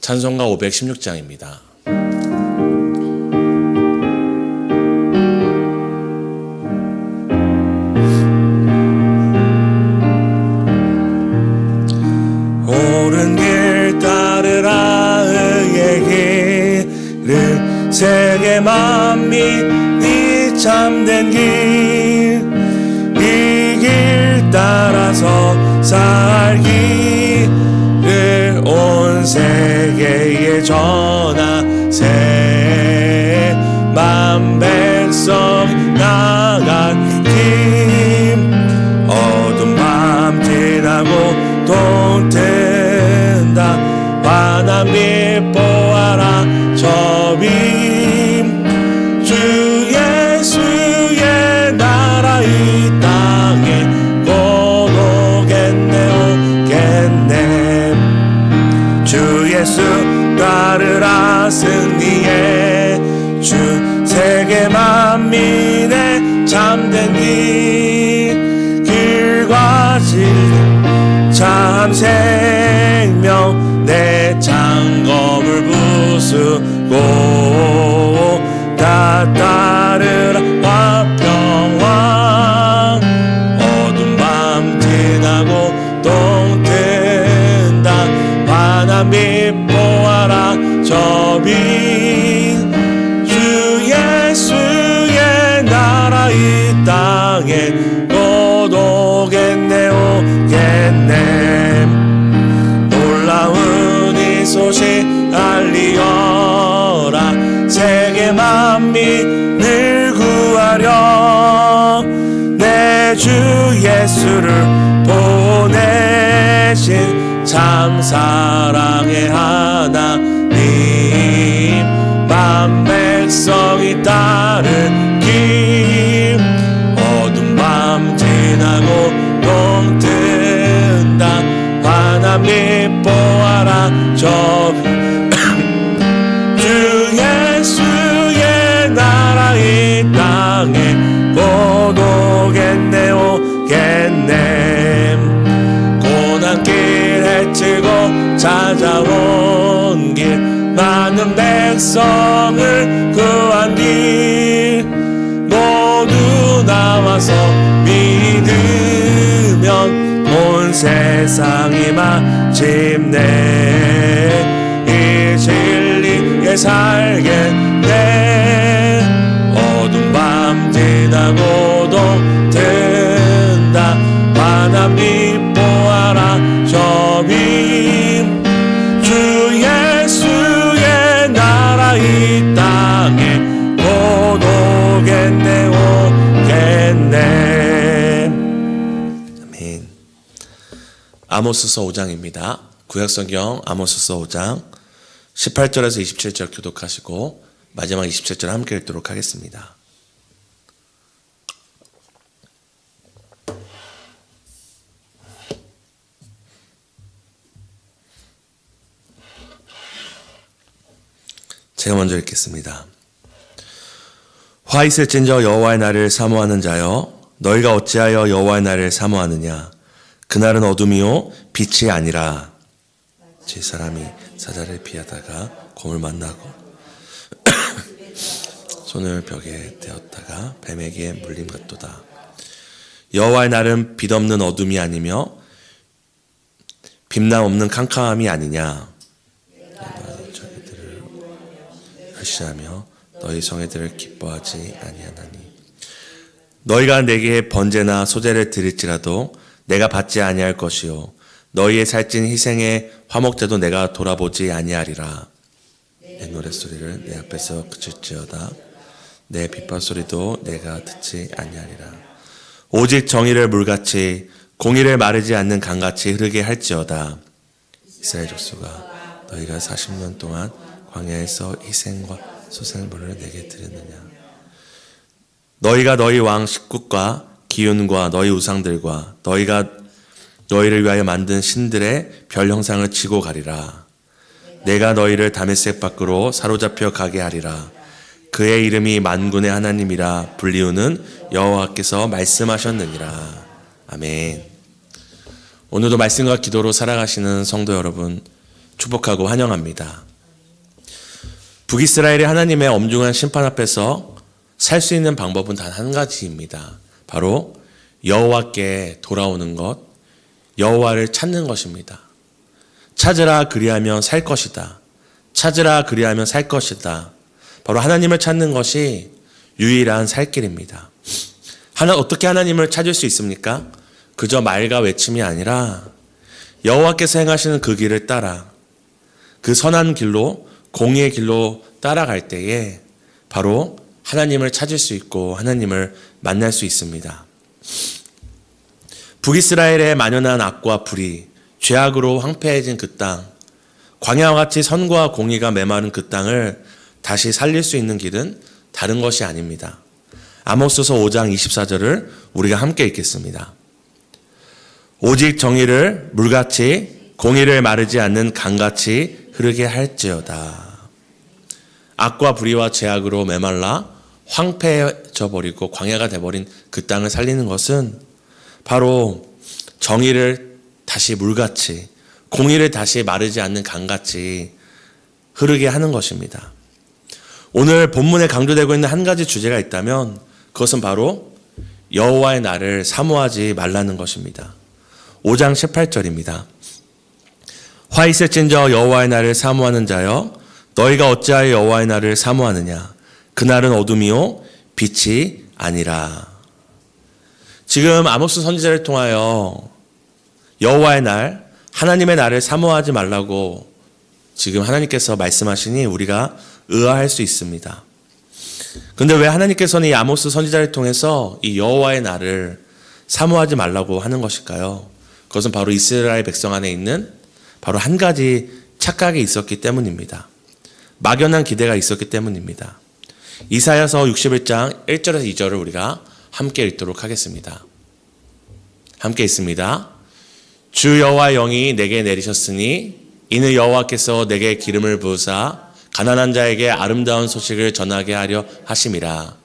찬송가 516장입니다. 전하 진리 참 생명 내 장검을 부수고 소식 알리어라. 세계 만민을 구하려 내 주 예수를 보내신 참 사랑의 하나님. 만 백성이 따른 오겠네. 고난길 헤치고 찾아온 길 많은 백성을 구한 길 모두 나와서 믿으면 온 세상이 마침내 이 진리에 살겠네. 어둠 밤 지나고 아모스서 5장입니다 구약성경 아모스서 5장 18절에서 27절 교독하시고 마지막 27절 함께 읽도록 하겠습니다. 제가 먼저 읽겠습니다. 화 있을진저 여호와의 날을 사모하는 자여 너희가 어찌하여 여호와의 날을 사모하느냐 그날은 어둠이요 빛이 아니라 제 사람이 사자를 피하다가 곰을 만나고 손을 벽에 대었다가 뱀에게 물림 같도다. 여호와의 날은 빛 없는 어둠이 아니며 빛남 없는 캄캄함이 아니냐. 푸시하며 너희 성애들을 기뻐하지 아니하나니 너희가 내게 번제나 소제를 드릴지라도 내가 받지 아니할 것이요. 너희의 살찐 희생의 화목제도 내가 돌아보지 아니하리라. 내 노랫소리를 내 앞에서 그칠지어다. 내 빗발소리도 내가 듣지 아니하리라. 오직 정의를 물같이 공의를 마르지 않는 강같이 흐르게 할지어다. 이스라엘 족수가 너희가 40년 동안 광야에서 희생과 소생물을 내게 드렸느냐? 너희가 너희 왕 식국과 기운과 너희 우상들과 너희가 너희를 위하여 만든 신들의 별 형상을 치고 가리라 내가 너희를 다메섹 밖으로 사로잡혀 가게 하리라 그의 이름이 만군의 하나님이라 불리우는 여호와께서 말씀하셨느니라 아멘 오늘도 말씀과 기도로 살아가시는 성도 여러분 축복하고 환영합니다. 북이스라엘이 하나님의 엄중한 심판 앞에서 살 수 있는 방법은 단 한 가지입니다. 바로 여호와께 돌아오는 것, 여호와를 찾는 것입니다. 찾으라 그리하면 살 것이다. 찾으라 그리하면 살 것이다. 바로 하나님을 찾는 것이 유일한 살 길입니다. 하나 어떻게 하나님을 찾을 수 있습니까? 그저 말과 외침이 아니라 여호와께서 행하시는 그 길을 따라 그 선한 길로 공의의 길로 따라갈 때에 바로 하나님을 찾을 수 있고 하나님을 만날 수 있습니다. 북이스라엘의 만연한 악과 불이 죄악으로 황폐해진 그 땅, 광야와 같이 선과 공의가 메마른 그 땅을 다시 살릴 수 있는 길은 다른 것이 아닙니다. 아모스서 5장 24절을 우리가 함께 읽겠습니다. 오직 정의를 물같이 공의를 마르지 않는 강같이 흐르게 할지어다. 악과 불의와 죄악으로 메말라 황폐해져 버리고 광야가 돼 버린 그 땅을 살리는 것은 바로 정의를 다시 물같이 공의를 다시 마르지 않는 강같이 흐르게 하는 것입니다. 오늘 본문에 강조되고 있는 한 가지 주제가 있다면 그것은 바로 여호와의 날을 사모하지 말라는 것입니다. 5장 18절입니다. 화이세 찐저 여호와의 날을 사모하는 자여 너희가 어찌하여 여호와의 날을 사모하느냐 그날은 어둠이요 빛이 아니라 지금 아모스 선지자를 통하여 여호와의 날 하나님의 날을 사모하지 말라고 지금 하나님께서 말씀하시니 우리가 의아할 수 있습니다. 근데 왜 하나님께서는 이 아모스 선지자를 통해서 이 여호와의 날을 사모하지 말라고 하는 것일까요? 그것은 바로 이스라엘 백성 안에 있는 바로 한 가지 착각이 있었기 때문입니다. 막연한 기대가 있었기 때문입니다. 이사야서 61장 1절에서 2절을 우리가 함께 읽도록 하겠습니다. 함께 읽습니다. 주 여호와 영이 내게 내리셨으니 이는 여호와께서 내게 기름을 부으사 가난한 자에게 아름다운 소식을 전하게 하려 하심이라.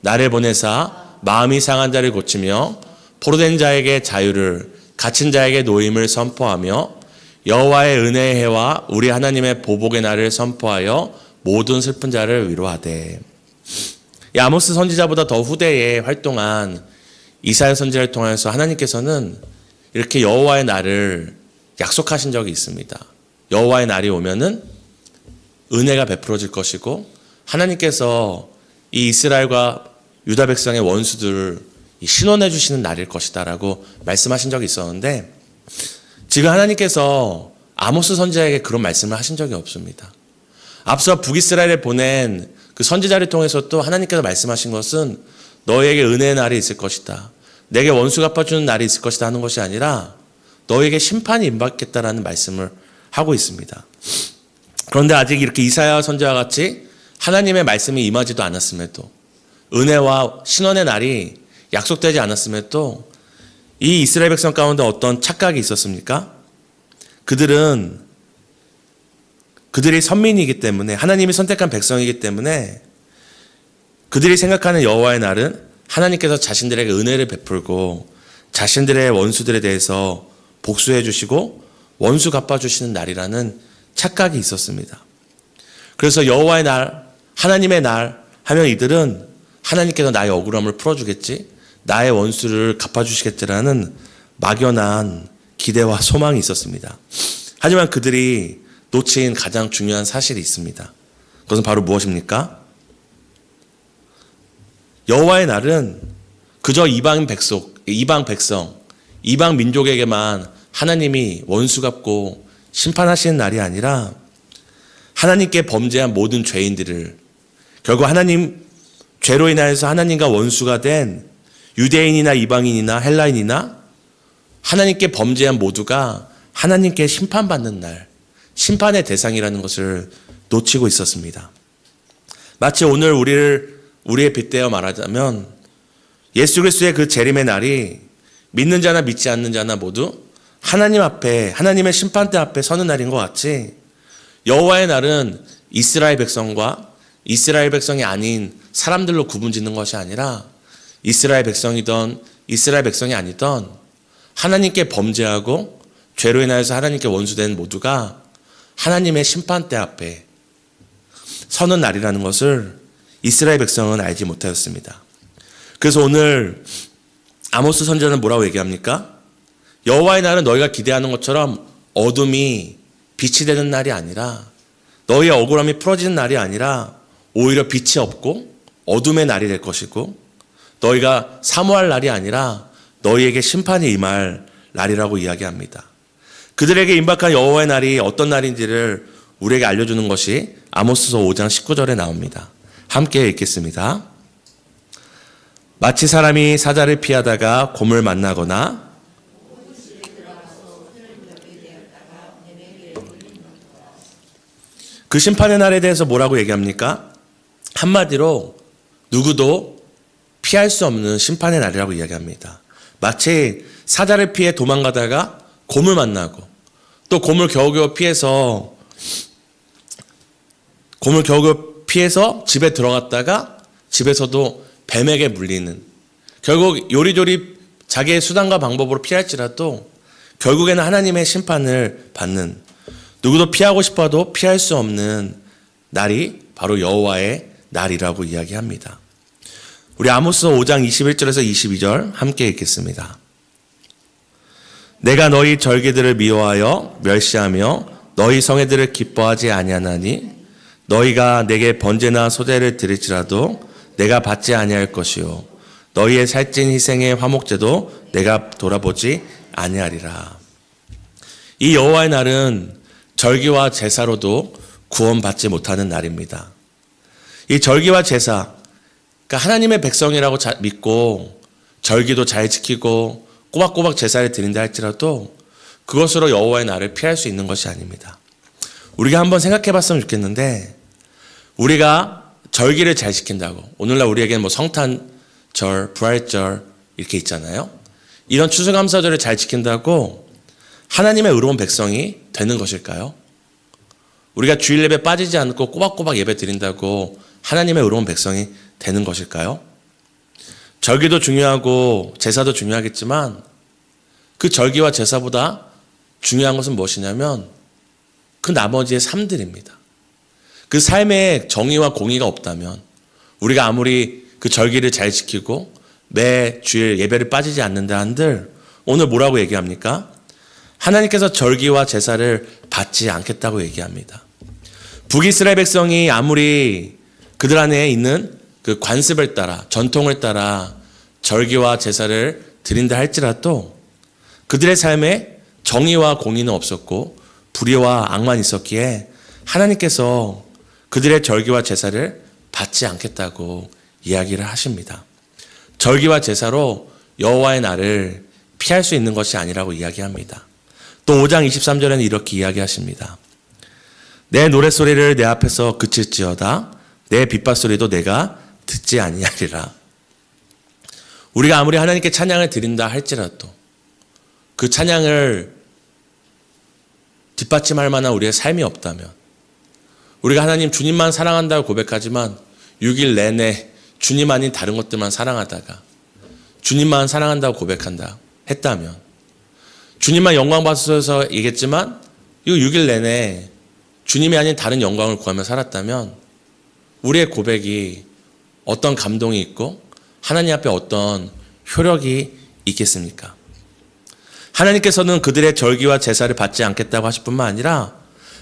나를 보내사 마음이 상한 자를 고치며 포로된 자에게 자유를 갇힌 자에게 노임을 선포하며 여호와의 은혜의 해와 우리 하나님의 보복의 날을 선포하여 모든 슬픈 자를 위로하되 이 아모스 선지자보다 더 후대에 활동한 이사야 선지자를 통해서 하나님께서는 이렇게 여호와의 날을 약속하신 적이 있습니다. 여호와의 날이 오면은 은혜가 베풀어질 것이고 하나님께서 이 이스라엘과 유다 백성의 원수들을 신원해 주시는 날일 것이다라고 말씀하신 적이 있었는데 지금 하나님께서 아모스 선지자에게 그런 말씀을 하신 적이 없습니다. 앞서 북이스라엘에 보낸 그 선지자를 통해서 또 하나님께서 말씀하신 것은 너에게 은혜의 날이 있을 것이다. 내게 원수 갚아주는 날이 있을 것이다 하는 것이 아니라 너에게 심판이 임받겠다라는 말씀을 하고 있습니다. 그런데 아직 이렇게 이사야 선지와 같이 하나님의 말씀이 임하지도 않았음에도 은혜와 신원의 날이 약속되지 않았음에도 이 이스라엘 백성 가운데 어떤 착각이 있었습니까? 그들은 그들이 선민이기 때문에 하나님이 선택한 백성이기 때문에 그들이 생각하는 여호와의 날은 하나님께서 자신들에게 은혜를 베풀고 자신들의 원수들에 대해서 복수해 주시고 원수 갚아 주시는 날이라는 착각이 있었습니다. 그래서 여호와의 날, 하나님의 날 하면 이들은 하나님께서 나의 억울함을 풀어 주겠지, 나의 원수를 갚아 주시겠지라는 막연한 기대와 소망이 있었습니다. 하지만 그들이 놓친 가장 중요한 사실이 있습니다. 그것은 바로 무엇입니까? 여호와의 날은 그저 이방 백성, 이방 백성, 이방 민족에게만 하나님이 원수 갚고 심판하시는 날이 아니라 하나님께 범죄한 모든 죄인들을 결국 하나님 죄로 인하여서 하나님과 원수가 된 유대인이나 이방인이나 헬라인이나 하나님께 범죄한 모두가 하나님께 심판받는 날, 심판의 대상이라는 것을 놓치고 있었습니다. 마치 오늘 우리를 우리의 빗대어 말하자면 예수 그리스도의 그 재림의 날이 믿는 자나 믿지 않는 자나 모두 하나님 앞에 하나님의 심판대 앞에 서는 날인 것 같이 여호와의 날은 이스라엘 백성과 이스라엘 백성이 아닌 사람들로 구분짓는 것이 아니라 이스라엘 백성이던 이스라엘 백성이 아니던 하나님께 범죄하고 죄로 인하여서 하나님께 원수된 모두가 하나님의 심판대 앞에 서는 날이라는 것을 이스라엘 백성은 알지 못하였습니다. 그래서 오늘 아모스 선자는 뭐라고 얘기합니까? 여호와의 날은 너희가 기대하는 것처럼 어둠이 빛이 되는 날이 아니라 너희의 억울함이 풀어지는 날이 아니라 오히려 빛이 없고 어둠의 날이 될 것이고 너희가 사모할 날이 아니라 너희에게 심판이 임할 날이라고 이야기합니다. 그들에게 임박한 여호와의 날이 어떤 날인지를 우리에게 알려주는 것이 아모스서 5장 19절에 나옵니다. 함께 읽겠습니다. 마치 사람이 사자를 피하다가 곰을 만나거나 그 심판의 날에 대해서 뭐라고 얘기합니까? 한마디로 누구도 피할 수 없는 심판의 날이라고 이야기합니다. 마치 사자를 피해 도망가다가 곰을 만나고 또 곰을 겨우겨우 피해서 곰을 겨우겨우 피해서 집에 들어갔다가 집에서도 뱀에게 물리는 결국 요리조리 자기의 수단과 방법으로 피할지라도 결국에는 하나님의 심판을 받는 누구도 피하고 싶어도 피할 수 없는 날이 바로 여호와의 날이라고 이야기합니다. 우리 아모스 5장 21절에서 22절 함께 읽겠습니다. 내가 너희 절기들을 미워하여 멸시하며 너희 성회들을 기뻐하지 아니하나니 너희가 내게 번제나 소제를 드릴지라도 내가 받지 아니할 것이요 너희의 살찐 희생의 화목제도 내가 돌아보지 아니하리라. 이 여호와의 날은 절기와 제사로도 구원받지 못하는 날입니다. 이 절기와 제사, 그러니까 하나님의 백성이라고 믿고 절기도 잘 지키고 꼬박꼬박 제사를 드린다 할지라도 그것으로 여호와의 날을 피할 수 있는 것이 아닙니다. 우리가 한번 생각해 봤으면 좋겠는데 우리가 절기를 잘 지킨다고 오늘날 우리에게는 뭐 성탄절, 부활절 이렇게 있잖아요. 이런 추수감사절을 잘 지킨다고 하나님의 의로운 백성이 되는 것일까요? 우리가 주일 예배 빠지지 않고 꼬박꼬박 예배 드린다고 하나님의 의로운 백성이 되는 것일까요? 절기도 중요하고 제사도 중요하겠지만 그 절기와 제사보다 중요한 것은 무엇이냐면 그 나머지의 삶들입니다. 그 삶에 정의와 공의가 없다면 우리가 아무리 그 절기를 잘 지키고 매 주일 예배를 빠지지 않는다 한들 오늘 뭐라고 얘기합니까? 하나님께서 절기와 제사를 받지 않겠다고 얘기합니다. 북이스라엘 백성이 아무리 그들 안에 있는 그 관습을 따라 전통을 따라 절기와 제사를 드린다 할지라도 그들의 삶에 정의와 공의는 없었고 불의와 악만 있었기에 하나님께서 그들의 절기와 제사를 받지 않겠다고 이야기를 하십니다. 절기와 제사로 여호와의 날을 피할 수 있는 것이 아니라고 이야기합니다. 또 5장 23절에는 이렇게 이야기하십니다. 내 노랫소리를 내 앞에서 그칠지어다 내 빗발소리도 내가 듣지 아니하리라. 우리가 아무리 하나님께 찬양을 드린다 할지라도 그 찬양을 뒷받침할 만한 우리의 삶이 없다면 우리가 하나님 주님만 사랑한다고 고백하지만 6일 내내 주님 아닌 다른 것들만 사랑하다가 주님만 사랑한다고 고백한다 했다면 주님만 영광 받으셔서 얘기했지만 이 6일 내내 주님이 아닌 다른 영광을 구하며 살았다면 우리의 고백이 어떤 감동이 있고 하나님 앞에 어떤 효력이 있겠습니까? 하나님께서는 그들의 절기와 제사를 받지 않겠다고 하실 뿐만 아니라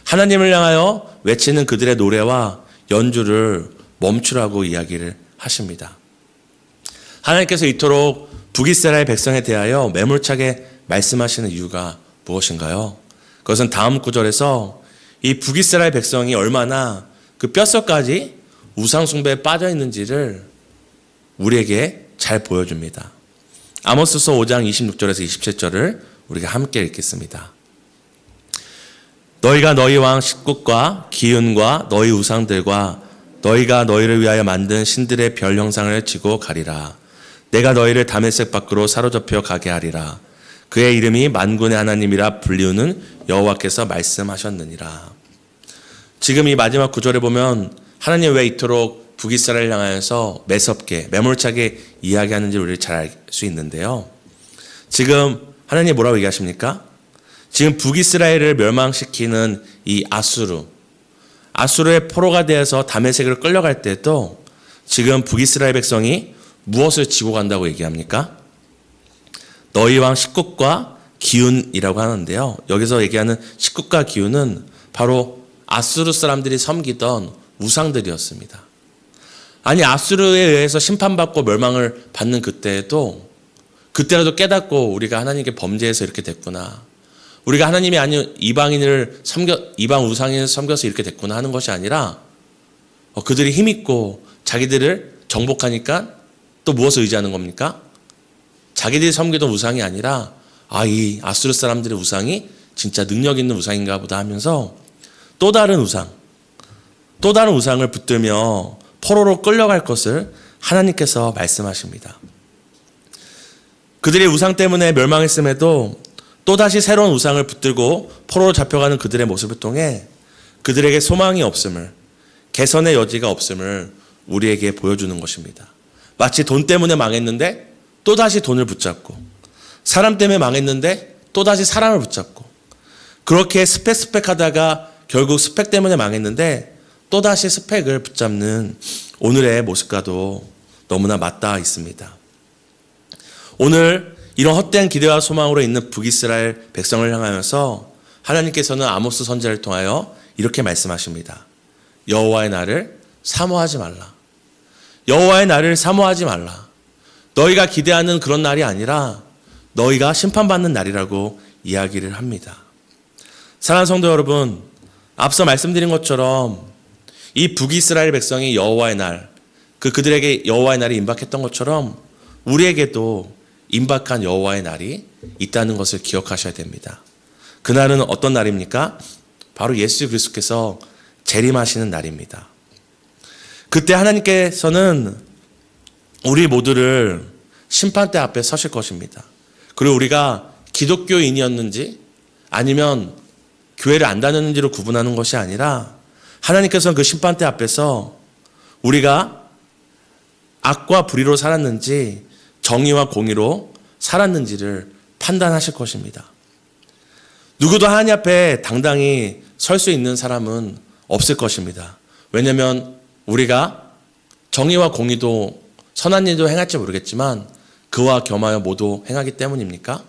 하나님을 향하여 외치는 그들의 노래와 연주를 멈추라고 이야기를 하십니다. 하나님께서 이토록 북이스라엘 백성에 대하여 매몰차게 말씀하시는 이유가 무엇인가요? 그것은 다음 구절에서 이 북이스라엘 백성이 얼마나 그 뼛속까지 우상숭배에 빠져 있는지를 우리에게 잘 보여줍니다. 아모스서 5장 26절에서 27절을 우리가 함께 읽겠습니다. 너희가 너희 왕 식국과 기운과 너희 우상들과 너희가 너희를 위하여 만든 신들의 별 형상을 지고 가리라. 내가 너희를 다메섹 밖으로 사로잡혀 가게 하리라. 그의 이름이 만군의 하나님이라 불리우는 여호와께서 말씀하셨느니라. 지금 이 마지막 구절에 보면 하나님 왜 이토록 북이스라엘 향하여서 매섭게 매몰차게 이야기하는지 우리 잘알 수 있는데요. 지금 하나님 뭐라고 얘기하십니까? 지금 북이스라엘을 멸망시키는 이 아수르 아수르의 포로가 되어서 다메섹으로 끌려갈 때도 지금 북이스라엘 백성이 무엇을 지고 간다고 얘기합니까? 너희 왕 식국과 기운이라고 하는데요. 여기서 얘기하는 식국과 기운은 바로 아수르 사람들이 섬기던 우상들이었습니다. 아니 아수르에 의해서 심판받고 멸망을 받는 그때에도 그때라도 깨닫고 우리가 하나님께 범죄해서 이렇게 됐구나. 우리가 하나님이 아닌 이방인을 섬겨 이방 우상인을 섬겨서 이렇게 됐구나 하는 것이 아니라 어, 그들이 힘 있고 자기들을 정복하니까 또 무엇을 의지하는 겁니까? 자기들이 섬기던 우상이 아니라 아 이 아수르 사람들의 우상이 진짜 능력 있는 우상인가 보다 하면서 또 다른 우상 또 다른 우상을 붙들며 포로로 끌려갈 것을 하나님께서 말씀하십니다. 그들의 우상 때문에 멸망했음에도 또다시 새로운 우상을 붙들고 포로로 잡혀가는 그들의 모습을 통해 그들에게 소망이 없음을 개선의 여지가 없음을 우리에게 보여주는 것입니다. 마치 돈 때문에 망했는데 또다시 돈을 붙잡고 사람 때문에 망했는데 또다시 사람을 붙잡고 그렇게 스펙 스펙 하다가 결국 스펙 때문에 망했는데 또다시 스펙을 붙잡는 오늘의 모습과도 너무나 맞닿아 있습니다. 오늘 이런 헛된 기대와 소망으로 있는 북이스라엘 백성을 향하여서 하나님께서는 아모스 선지자를 통하여 이렇게 말씀하십니다. 여호와의 날을 사모하지 말라. 여호와의 날을 사모하지 말라. 너희가 기대하는 그런 날이 아니라 너희가 심판받는 날이라고 이야기를 합니다. 사랑하는 성도 여러분, 앞서 말씀드린 것처럼 이 북이스라엘 백성이 여호와의 날, 그 그들에게 여호와의 날이 임박했던 것처럼 우리에게도 임박한 여호와의 날이 있다는 것을 기억하셔야 됩니다. 그날은 어떤 날입니까? 바로 예수 그리스도께서 재림하시는 날입니다. 그때 하나님께서는 우리 모두를 심판대 앞에 서실 것입니다. 그리고 우리가 기독교인이었는지 아니면 교회를 안 다녔는지를 구분하는 것이 아니라 하나님께서는 그 심판대 앞에서 우리가 악과 불의로 살았는지 정의와 공의로 살았는지를 판단하실 것입니다. 누구도 하나님 앞에 당당히 설 수 있는 사람은 없을 것입니다. 왜냐하면 우리가 정의와 공의도 선한 일도 행할지 모르겠지만 그와 겸하여 모두 행하기 때문입니까?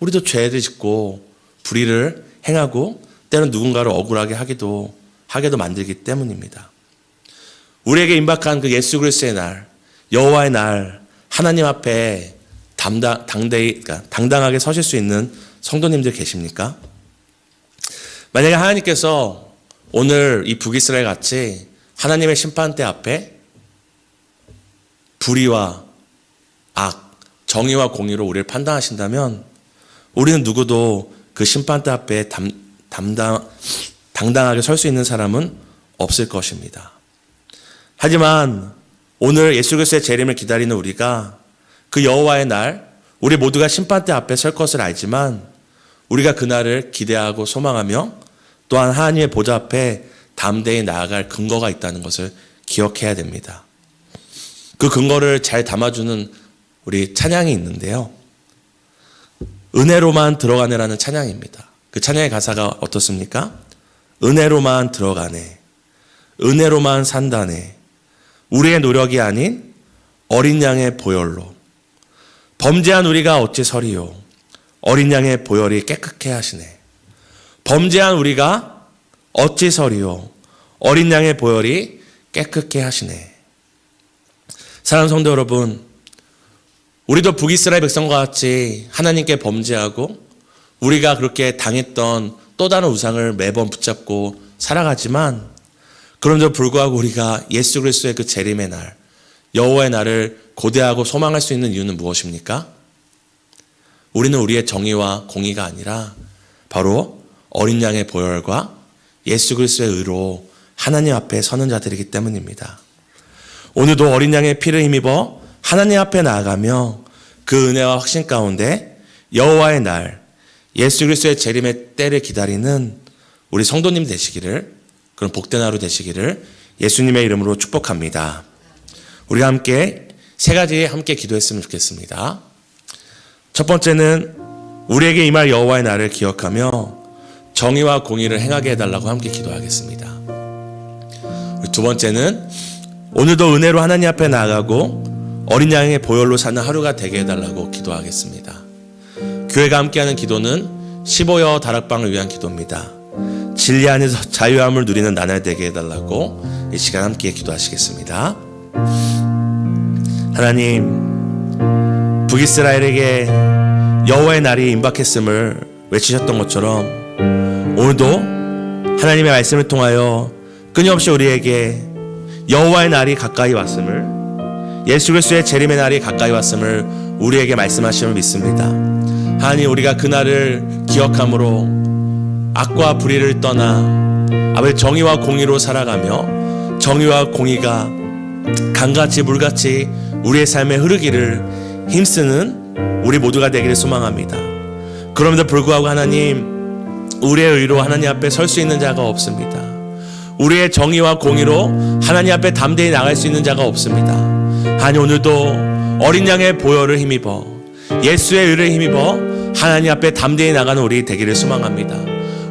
우리도 죄를 짓고 불의를 행하고 때는 누군가를 억울하게 하기도 하게도 만들기 때문입니다. 우리에게 임박한 그 예수 그리스도의 날, 여호와의 날, 하나님 앞에 담당, 당대히, 그러니까 당당하게 서실 수 있는 성도님들 계십니까? 만약에 하나님께서 오늘 이 북이스라엘 같이 하나님의 심판대 앞에 불의와 악, 정의와 공의로 우리를 판단하신다면 우리는 누구도 그 심판대 앞에 담, 담당, 당당하게 설 수 있는 사람은 없을 것입니다. 하지만 오늘 예수 그리스도의 재림을 기다리는 우리가 그 여호와의 날 우리 모두가 심판대 앞에 설 것을 알지만 우리가 그날을 기대하고 소망하며 또한 하나님의 보좌 앞에 담대히 나아갈 근거가 있다는 것을 기억해야 됩니다. 그 근거를 잘 담아주는 우리 찬양이 있는데요. 은혜로만 들어가네라는 찬양입니다. 그 찬양의 가사가 어떻습니까? 은혜로만 들어가네. 은혜로만 산다네. 우리의 노력이 아닌 어린 양의 보혈로. 범죄한 우리가 어찌 서리요. 어린 양의 보혈이 깨끗해 하시네. 범죄한 우리가 어찌 서리요. 어린 양의 보혈이 깨끗게 하시네. 사랑하는 성도 여러분, 우리도 북이스라엘 백성과 같이 하나님께 범죄하고 우리가 그렇게 당했던 또 다른 우상을 매번 붙잡고 살아가지만 그럼에도 불구하고 우리가 예수 그리스도의 그 재림의 날, 여호와의 날을 고대하고 소망할 수 있는 이유는 무엇입니까? 우리는 우리의 정의와 공의가 아니라 바로 어린 양의 보혈과 예수 그리스도의 의로 하나님 앞에 서는 자들이기 때문입니다. 오늘도 어린 양의 피를 힘입어 하나님 앞에 나아가며 그 은혜와 확신 가운데 여호와의 날, 예수 그리스도의 재림의 때를 기다리는 우리 성도님 되시기를 그런 복된 하루 되시기를 예수님의 이름으로 축복합니다. 우리 함께 세 가지 함께 기도했으면 좋겠습니다. 첫 번째는 우리에게 임할 여호와의 날을 기억하며 정의와 공의를 행하게 해달라고 함께 기도하겠습니다. 두 번째는 오늘도 은혜로 하나님 앞에 나아가고 어린 양의 보혈로 사는 하루가 되게 해달라고 기도하겠습니다. 교회가 함께하는 기도는 15여 다락방을 위한 기도입니다. 진리 안에서 자유함을 누리는 나날 되게 해달라고 이 시간 함께 기도하시겠습니다. 하나님, 북이스라엘에게 여호와의 날이 임박했음을 외치셨던 것처럼 오늘도 하나님의 말씀을 통하여 끊임없이 우리에게 여호와의 날이 가까이 왔음을 예수 그리스도의 재림의 날이 가까이 왔음을 우리에게 말씀하심을 믿습니다. 하나님 우리가 그 날을 기억함으로 악과 불의를 떠나 아버지 정의와 공의로 살아가며 정의와 공의가 강같이 물같이 우리의 삶에 흐르기를 힘쓰는 우리 모두가 되기를 소망합니다. 그럼에도 불구하고 하나님 우리의 의로 하나님 앞에 설 수 있는 자가 없습니다. 우리의 정의와 공의로 하나님 앞에 담대히 나갈 수 있는 자가 없습니다. 하나님 오늘도 어린 양의 보혈을 힘입어 예수의 의를 힘입어 하나님 앞에 담대히 나가는 우리 되기를 소망합니다.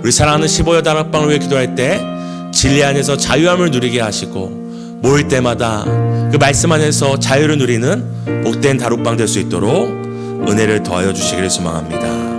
우리 사랑하는 15여 다락방을 위해 기도할 때 진리 안에서 자유함을 누리게 하시고 모일 때마다 그 말씀 안에서 자유를 누리는 복된 다락방 될 수 있도록 은혜를 더하여 주시기를 소망합니다.